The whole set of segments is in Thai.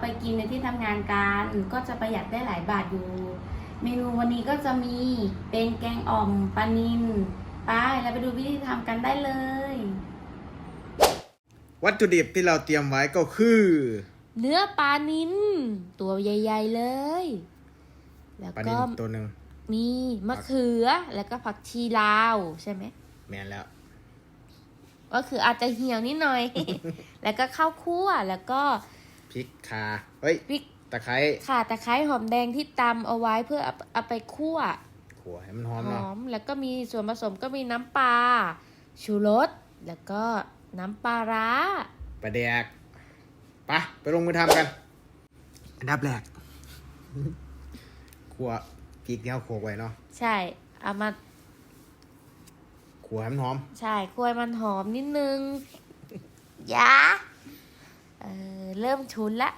ตอนเช้าไปกินในที่ทำงานกัน ก็จะประหยัดได้หลายบาทอยู่ เมนูวันนี้ก็จะมีเป็นแกงอ่อมปลานิลไปเราไปดูวิธีทำกันได้เลย วัตถุดิบที่เราเตรียมไว้ก็คือ เนื้อปลานิลตัวใหญ่ ๆเลย แล้วปลานิก็ลตัวหนึ่งมีมะเขือแล้วก็ผักชีลาวใช่ไหมแมนแล้ว ก็คืออาจจะเหี่ยวนิดหน่อย แล้วก็ข้าวคั่วแล้วก็ พริกคาเฮ้ยพริก ตะไคร้ข่าตะไคร้หอมแดงที่ตำเอาไว้เพื่อเอาเอาไปคั่ว ขัวให้มันหอมหเนาะอม แล้วก็มีส่วนผสมก็มีน้ำปลาชูรส แล้วก็น้ำปลาร้าปลาแดกไปะไปลงมือทำกัน อันดับแรกขัวพริกเนี่ยเอาขัวไว้เนาะใช่ เอามา ขัวให้มันหอม ใช่คั่วให้มันหอมนิดนึง ยา เออเริ่มชุนละ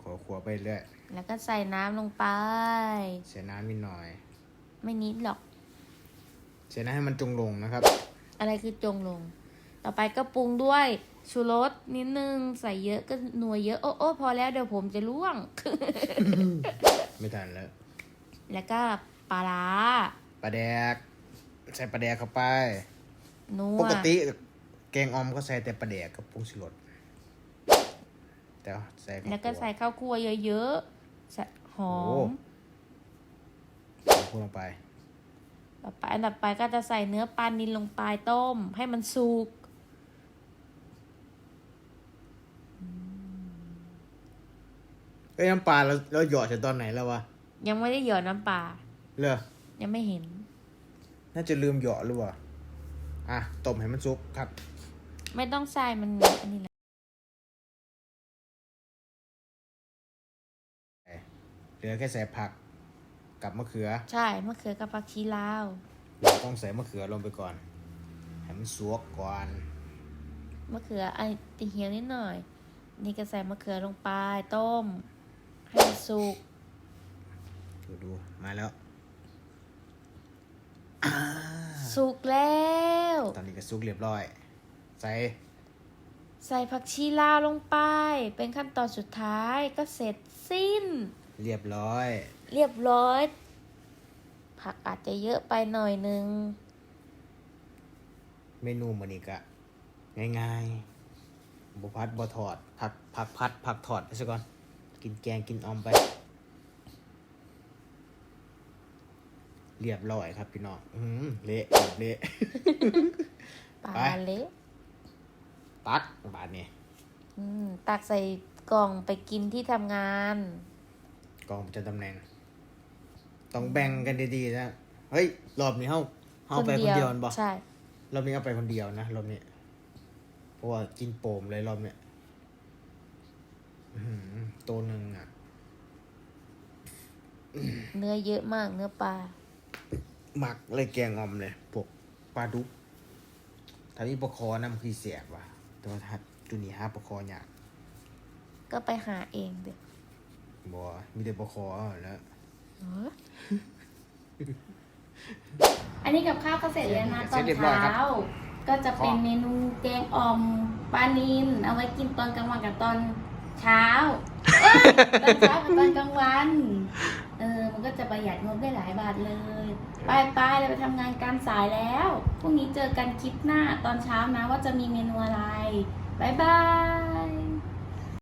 ขัวขัวไปเรื่อยแล้วก็ใส่น้ำลงไป ใส่น้ำนิดหน่อย ไม่นิดหรอก ใส่น้ำให้มันจงลงนะครับ อะไรคือจงลง ต่อไปก็ปรุงด้วยชูรสนิดนึง ใส่เยอะก็นัวเยอะ โอ้โอ้พอแล้วเดี๋ยวผมจะล่วง ไม่ทันแล้ว แล้วก็ปลาร้าปลาแดก ใส่ปลาแดกเข้าไป นัว ปกติแกงออมก็ใส่แต่ปลาแดกกับผงชูรส แต่ว่าใส่ข้าวแล้วก็ใส่ข้าวคั่วเยอะๆใส่หอโอ้มคั่วลงไปต่อไปอันดับไปก็จะใส่เนื้อปลานิลลงไปต้ม ให้มันสุกเอ้ยน้ำปลาเราเราหยอดใส่ตอนไหนแล้ววะยังไม่ได้หยอดน้ำปลาเลอยังไม่เห็น น่าจะลืมหยอดหรือเปล่าอะต้มให้มันสุกครับ ไม่ต้องใส่มันอันนี้ เหลือแค่ใส่ผักกับมะเขือ ใช่มะเขือกับผักชีลาว เราต้องใส่มะเขือลงไปก่อน ให้มันสวกก่อน มะเขือไอ้ติเหี่ยวนิดหน่อย นี่ก็ใส่มะเขือลงไปต้ม ให้มันสุก ดูดูมาแล้วสุกแล้ว ตอนนี้ก็สุกเรียบร้อย ใส่ใส่ผักชีลาวลงไป เป็นขั้นตอนสุดท้ายก็เสร็จสิ้น เรียบร้อย เรียบร้อย ผักอาจจะเยอะไปหน่อยนึง เมนูมันอีกอะง่ายๆบุพัดบถอด ผักผักพัด ผักถอดไปซะก่อน กินแกงกินออมไป เรียบร้อยครับพี่น้องอื้อหือเละเละปลาไปเละตักบาทนี้อืมตักใส่กล่องไปกินที่ทำงาน กองประจำตำแหน่ง ต้องแบ่งกันดีๆนะ เฮ้ย รอบนี้เฮาเฮาไปคนเดียวมันบ่ใช่ รอบนี้เอาไปคนเดียวนะรอบนี้ เพราะว่ากินโปมเลยรอบเนี้ยอื้อหือตัวหนึ่งอะ เนื้อเยอะมากเนื้อปลา หมักเลยแกงออมเลยพวกปลาดุกถ้ามีปลาคอน้ำคือเสียบว่ะแต่ว่าถ้าจุนี้หาปลาคอยากก็ไปหาเองเด็ก บ่ มีแต่ปลาคอแล้ว อันนี้กับข้าวก็เสร็จแล้วนะตเสร็อนจเรียบร้อยครับ เช้า ก็จะเป็นเมนูแกงอ่อมปลานิลเอาไว้กินตอนกลางวันกับตอนเช้าเอ้ยตอนเช้ากับตอนกลางวันเออมันก็จะประหยัดงบได้หลายบาทเลย ไปไปเราไปทำงานการสายแล้วพรุ่งนี้เจอกันคลิปหน้าตอนเช้านะว่าจะมีเมนูอะไรบ๊ายบาย